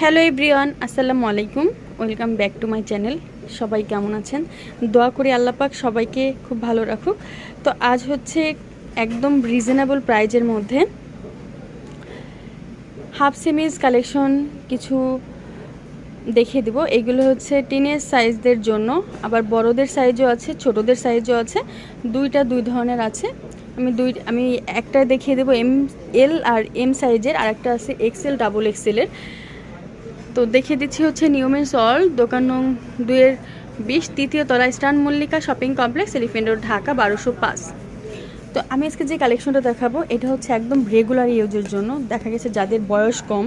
Hello everyone, আসসালামু আলাইকুম। Welcome back to my channel. সবাই কেমন আছেন? দোয়া করি আল্লাপাক সবাইকে খুব ভালো রাখুক। তো আজ হচ্ছে একদম রিজনেবল প্রাইজের মধ্যে হাফ সেমিজ কালেকশন কিছু দেখিয়ে দিব। এগুলো হচ্ছে টিনের সাইজদের জন্য, আবার বড়দের সাইজও আছে, ছোটদের সাইজও আছে। দুইটা দুই ধরনের আছে। আমি দুই, আমি একটা দেখিয়ে দেবো এম এল আর এম সাইজের আর একটা আছে এক্সেল ডাবল এক্সেলের তো দেখে দিচ্ছি হচ্ছে নিয়মের সল দোকান নং দুয়ের বিশ, তৃতীয় তলা স্টান Mallika shopping complex, Elephant Road, Dhaka, বারোশো পাঁচ। তো আমি আজকে যে কালেকশনটা দেখাবো, এটা হচ্ছে একদম রেগুলার ইউজের জন্য। দেখা গেছে যাদের বয়স কম,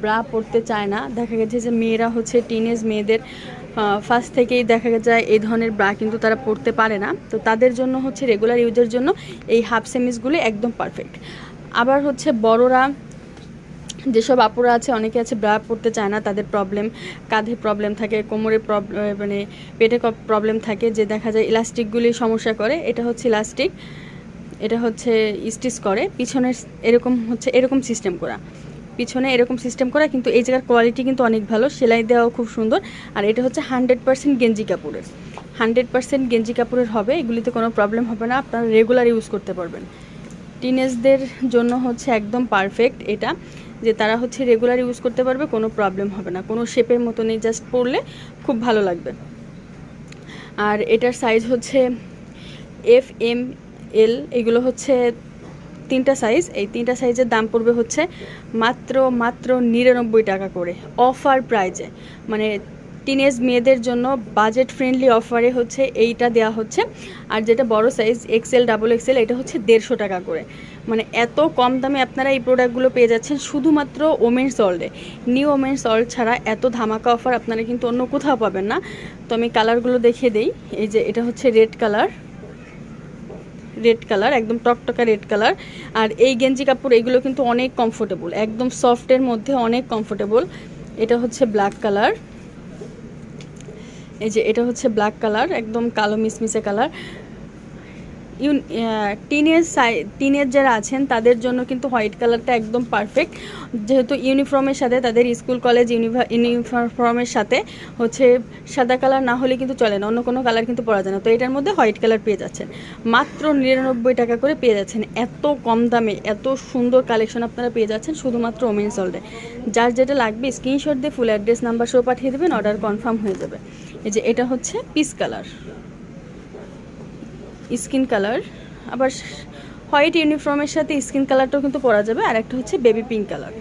ব্রা পরতে চায় না। দেখা গেছে যে মেয়েরা হচ্ছে টিনেজ মেয়েদের ফার্স্ট থেকেই দেখা যায় এই ধরনের ব্রা কিন্তু তারা পরতে পারে না। তো তাদের জন্য হচ্ছে রেগুলার ইউজের জন্য এই হাফ সেমিসগুলো একদম পারফেক্ট আবার হচ্ছে বড়রা যেসব আপুরা আছে, অনেকে আছে, ব্রা পড়তে চায় না, তাদের প্রবলেম কাঁধে প্রবলেম থাকে, কোমরে প্রবলেম মানে পেটে প্রবলেম থাকে, যে দেখা যায় ইলাস্টিকগুলি সমস্যা করে, এটা হচ্ছে ইলাস্টিক এটা হচ্ছে স্টিচ করে, পিছনের এরকম হচ্ছে, এরকম সিস্টেম করা। পিছনে এরকম সিস্টেম করা, কিন্তু এই জায়গার কোয়ালিটি কিন্তু অনেক ভালো, সেলাই দেওয়াও খুব সুন্দর, আর এটা হচ্ছে হান্ড্রেড পার্সেন্ট গেঞ্জি কাপড়ের। হান্ড্রেড পার্সেন্ট গেঞ্জি কাপড়ের হবে, এগুলিতে কোনো প্রবলেম হবে না, আপনারা রেগুলার ইউজ করতে পারবেন। টিনেজদের জন্য হচ্ছে একদম পারফেক্ট এটা। যে তারা হচ্ছে রেগুলার ইউজ করতে পারবে, কোনো প্রবলেম হবে না। কোনো শেপের মতো নেই জাস্ট পরলে খুব ভালো লাগবে। আর এটার সাইজ হচ্ছে এফ এম এল এগুলো হচ্ছে তিনটা সাইজ এই তিনটা সাইজের দাম পড়বে হচ্ছে মাত্র মাত্র নিরানব্বই টাকা করে অফার প্রাইজে মানে টিনেজ মেয়েদের জন্য বাজেট ফ্রেন্ডলি অফারে হচ্ছে এইটা দেওয়া হচ্ছে। আর যেটা বড় সাইজ এক্সেল ডাবল এক্সেল এটা হচ্ছে দেড়শো টাকা করে। মানে এত কম দামে আপনারা এই প্রোডাক্টগুলো পেয়ে যাচ্ছেন শুধুমাত্র ওমেন্স অল্ডে নিউ ওমেন্স অল্ড ছাড়া এত ধামাকা অফার আপনারা কিন্তু অন্য কোথাও পাবেন না। তো আমি কালারগুলো দেখিয়ে দিই। এই যে এটা হচ্ছে রেড কালার রেড কালার একদম টকটকা রেড কালার আর এই গেঞ্জি কাপড়, এগুলো কিন্তু অনেক কমফোর্টেবল একদম সফটের মধ্যে অনেক কমফোর্টেবল এটা হচ্ছে ব্ল্যাক কালার এই যে এটা হচ্ছে ব্ল্যাক কালার একদম কালো মিসমিসে কালার ইউন টিনের সাই টিনের যারা আছেন, তাদের জন্য কিন্তু হোয়াইট কালারটা একদম পারফেক্ট যেহেতু ইউনিফর্মের সাথে, তাদের স্কুল কলেজ ইউনিফর্মের সাথে হচ্ছে সাদা কালার না হলে কিন্তু চলে না, অন্য কোনো কালার কিন্তু পরা যায় না। তো এটার মধ্যে হোয়াইট কালার পেয়ে যাচ্ছেন। মাত্র নিরানব্বই টাকা করে পেয়ে যাচ্ছেন। এত কম দামে, এত সুন্দর কালেকশন আপনারা পেয়ে যাচ্ছেন শুধুমাত্র ওমেন্স অলডে যার যেটা লাগবে স্ক্রিনশট দিয়ে ফুল অ্যাড্রেস নাম্বার সহ পাঠিয়ে দেবেন অর্ডার কনফার্ম হয়ে যাবে। এই যে এটা হচ্ছে পিস কালার। Skin colour. আবার হোয়াইট ইউনিফর্মের সাথে স্কিন কালারটাও কিন্তু পরা যাবে। আর একটা হচ্ছে বেবি পিঙ্ক কালার।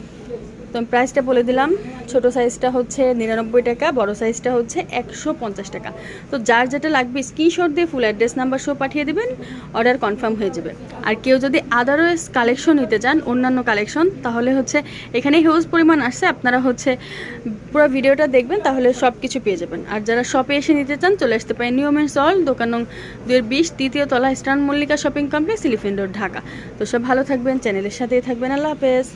তো আমি প্রাইসটা বলে দিলাম। ছোট সাইজটা হচ্ছে নিরানব্বই টাকা, বড় সাইজটা হচ্ছে একশো পঞ্চাশ টাকা। তো যার যেটা লাগবে স্ক্রিনশট দিয়ে ফুল অ্যাড্রেস নাম্বার সহ পাঠিয়ে দেবেন অর্ডার কনফার্ম হয়ে যাবে। আর কেউ যদি আদারওয়াইজ কালেকশন নিতে চান, অন্যান্য কালেকশন তাহলে হচ্ছে এখানে হিউজ পরিমাণ আসছে, আপনারা হচ্ছে পুরো ভিডিওটা দেখবেন, তাহলে সব কিছু পেয়ে যাবেন। আর যারা শপে এসে নিতে চান, চলে আসতে পারেন নিয়মের সল দোকান নং দুয়ের বিশ, তৃতীয় তলা স্টান Mallika shopping complex Elephant Road Dhaka. তো সব ভালো থাকবেন চ্যানেলের সাথেই থাকবেন, আল্লাহ হাফেজ।